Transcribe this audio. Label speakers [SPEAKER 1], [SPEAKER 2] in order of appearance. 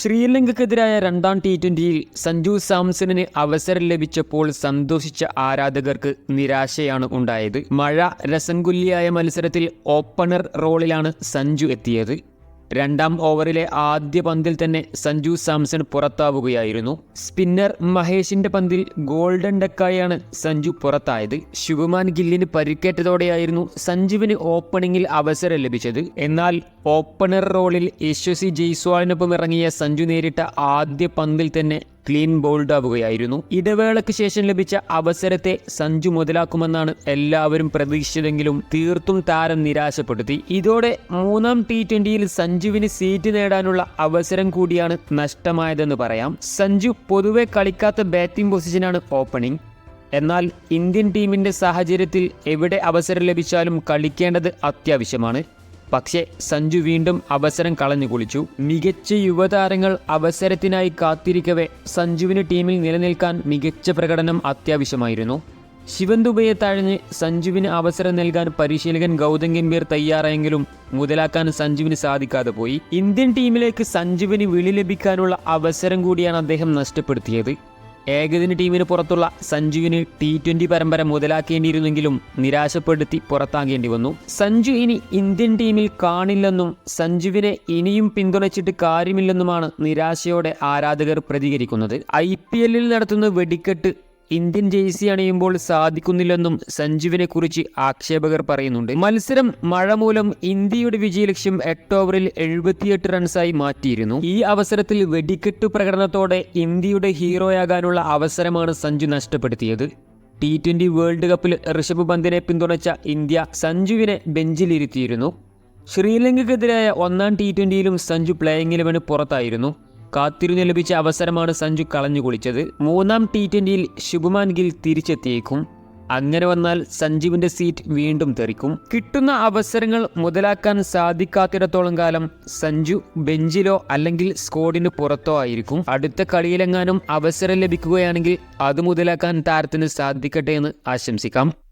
[SPEAKER 1] ശ്രീലങ്കക്കെതിരായ രണ്ടാം ടി ട്വന്റിയിൽ സഞ്ജു സാംസണിന് അവസരം ലഭിച്ചപ്പോൾ സന്തോഷിച്ച ആരാധകർക്ക് നിരാശയാണ് ഉണ്ടായത്. മഴ രസംകുല്യായ മത്സരത്തിൽ ഓപ്പണർ റോളിലാണ് സഞ്ജു എത്തിയത്. രണ്ടാം ഓവറിലെ ആദ്യ പന്തിൽ തന്നെ സഞ്ജു സാംസൺ പുറത്താവുകയായിരുന്നു. സ്പിന്നർ മഹേഷിന്റെ പന്തിൽ ഗോൾഡൻ ഡക്കായാണ് സഞ്ജു പുറത്തായത്. ശുഭമാൻ ഗില്ലിന് പരിക്കേറ്റതോടെയായിരുന്നു സഞ്ജുവിന് ഓപ്പണിംഗിൽ അവസരം ലഭിച്ചത്. എന്നാൽ ഓപ്പണർ റോളിൽ യശസ്വി ജയ്സ്വാളിനൊപ്പം ഇറങ്ങിയ സഞ്ജു നേരിട്ട ആദ്യ പന്തിൽ തന്നെ ക്ലീൻ ബോൾഡ് ആവുകയായിരുന്നു ഇടവേളയ്ക്ക് ശേഷം ലഭിച്ച അവസരത്തെ സഞ്ജു മുതലാക്കുമെന്നാണ് എല്ലാവരും പ്രതീക്ഷിച്ചതെങ്കിലും തീർത്തും താരം നിരാശപ്പെടുത്തി. ഇതോടെ മൂന്നാം ടി ട്വന്റിയിൽ സഞ്ജുവിന് സീറ്റ് നേടാനുള്ള അവസരം കൂടിയാണ് നഷ്ടമായതെന്ന് പറയാം. സഞ്ജു പൊതുവെ കളിക്കാത്ത ബാറ്റിംഗ് പൊസിഷനാണ് ഓപ്പണിംഗ്. എന്നാൽ ഇന്ത്യൻ ടീമിന്റെ സാഹചര്യത്തിൽ എവിടെ അവസരം ലഭിച്ചാലും കളിക്കേണ്ടത് അത്യാവശ്യമാണ്. പക്ഷേ സഞ്ജു വീണ്ടും അവസരം കളഞ്ഞു കുളിച്ചു. മികച്ച യുവതാരങ്ങൾ അവസരത്തിനായി കാത്തിരിക്കവേ സഞ്ജുവിന് ടീമിൽ നിലനിൽക്കാൻ മികച്ച പ്രകടനം അത്യാവശ്യമായിരുന്നു. ശിവൻ ദുബയെ സഞ്ജുവിന് അവസരം നൽകാൻ പരിശീലകൻ ഗൗതം ഗംഭീർ തയ്യാറായെങ്കിലും മുതലാക്കാൻ സഞ്ജുവിന് സാധിക്കാതെ പോയി. ഇന്ത്യൻ ടീമിലേക്ക് സഞ്ജുവിന് വിളി ലഭിക്കാനുള്ള അവസരം കൂടിയാണ് അദ്ദേഹം നഷ്ടപ്പെടുത്തിയത്. ഏകദിന ടീമിന് പുറത്തുള്ള സഞ്ജുവിന് ടി ട്വന്റി പരമ്പര മുതലാക്കേണ്ടിയിരുന്നെങ്കിലും നിരാശപ്പെടുത്തി പുറത്താകേണ്ടി വന്നു. സഞ്ജു ഇനി ഇന്ത്യൻ ടീമിൽ കാണില്ലെന്നും സഞ്ജുവിനെ ഇനിയും പിന്തുണച്ചിട്ട് കാര്യമില്ലെന്നുമാണ് നിരാശയോടെ ആരാധകർ പ്രതികരിക്കുന്നത്. ഐ നടത്തുന്ന വെടിക്കെട്ട് ഇന്ത്യൻ ജേഴ്സി അണിയുമ്പോൾ സാധിക്കുന്നില്ലെന്നും സഞ്ജുവിനെ കുറിച്ച് ആക്ഷേപകർ പറയുന്നുണ്ട്. മത്സരം മഴ മൂലം ഇന്ത്യയുടെ വിജയലക്ഷ്യം എട്ട് ഓവറിൽ എഴുപത്തിയെട്ട് റൺസായി മാറ്റിയിരുന്നു. ഈ അവസരത്തിൽ വെടിക്കെട്ട് പ്രകടനത്തോടെ ഇന്ത്യയുടെ ഹീറോയാകാനുള്ള അവസരമാണ് സഞ്ജു നഷ്ടപ്പെടുത്തിയത്. ടി ട്വന്റി വേൾഡ് കപ്പിൽ ഋഷഭ് പന്തിനെ പിന്തുണച്ച ഇന്ത്യ സഞ്ജുവിനെ ബെഞ്ചിലിരുത്തിയിരുന്നു. ശ്രീലങ്കയ്ക്കെതിരായ ഒന്നാം ടി ട്വന്റിയിലും സഞ്ജു പ്ലേയിങ് ഇലവന് പുറത്തായിരുന്നു. കാത്തിരുന്ന് ലഭിച്ച അവസരമാണ് സഞ്ജു കളഞ്ഞു കുളിച്ചത്. മൂന്നാം ടി ട്വന്റിയിൽ ശുഭമാൻ ഗിൽ തിരിച്ചെത്തിയേക്കും. അങ്ങനെ വന്നാൽ സഞ്ജുവിന്റെ സീറ്റ് വീണ്ടും തെറിക്കും. കിട്ടുന്ന അവസരങ്ങൾ മുതലാക്കാൻ സാധിക്കാത്തിടത്തോളം കാലം സഞ്ജു ബെഞ്ചിലോ അല്ലെങ്കിൽ സ്കോഡിന് പുറത്തോ ആയിരിക്കും. അടുത്ത കളിയിലെങ്ങാനും അവസരം ലഭിക്കുകയാണെങ്കിൽ അത് മുതലാക്കാൻ താരത്തിന് സാധിക്കട്ടെ എന്ന് ആശംസിക്കാം.